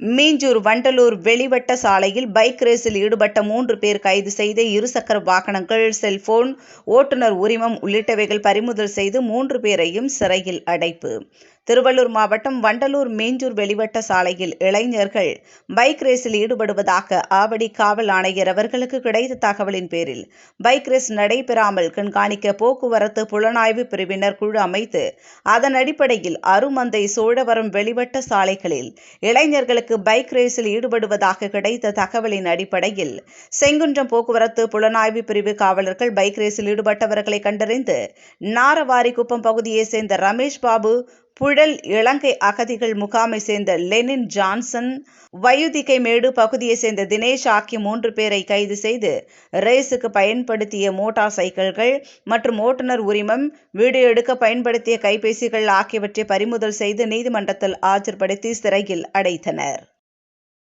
மீஞ்சூர் வண்டலூர் வெளிவட்ட சாலையில் பைக் ரேஸில் ஈடுபட்ட மூன்று பேர் கைது செய்து இருசக்கர வாகனங்கள் செல்போன் ஓட்டுநர் உரிமம் உள்ளிட்டவைகள் பறிமுதல் செய்து மூன்று பேரையும் சிறையில் அடைப்பு. திருவள்ளூர் மாவட்டம் வண்டலூர் மேஞ்சூர் வெளிவட்ட சாலையில் இளைஞர்கள் பைக் ரேஸில் ஈடுபடுவதாக ஆவடி காவல் ஆணையர் அவர்களுக்கு கிடைத்த தகவலின் பேரில் பைக் ரேஸ் நடைபெறாமல் கண்காணிக்க போக்குவரத்து புலனாய்வு பிரிவினர் குழு அமைத்து அதன் அடிப்படையில் அருமந்தை சோழவரம் வெளிவட்ட சாலைகளில் இளைஞர்களுக்கு பைக் ரேஸில் ஈடுபடுவதாக கிடைத்த தகவலின் அடிப்படையில் செங்குன்றம் போக்குவரத்து புலனாய்வு பிரிவு காவலர்கள் பைக் ரேஸில் ஈடுபட்டவர்களை கண்டறிந்து நாரவாரிக்குப்பம் பகுதியைச் சேர்ந்த ரமேஷ் பாபு புழல் இலங்கை அகதிகள் முகாமை சேர்ந்த லெனின் ஜான்சன் வயுதிகை மேடு பகுதியை சேர்ந்த தினேஷ் ஆகிய மூன்று பேரை கைது செய்து ரேஸுக்கு பயன்படுத்திய மோட்டார் சைக்கிள்கள் மற்றும் ஓட்டுநர் உரிமம் வீடியோ எடுக்க பயன்படுத்திய கைபேசிகள் ஆகியவற்றை பறிமுதல் செய்து நீதிமன்றத்தில் ஆஜர்படுத்தி சிறையில் அடைத்தனர்.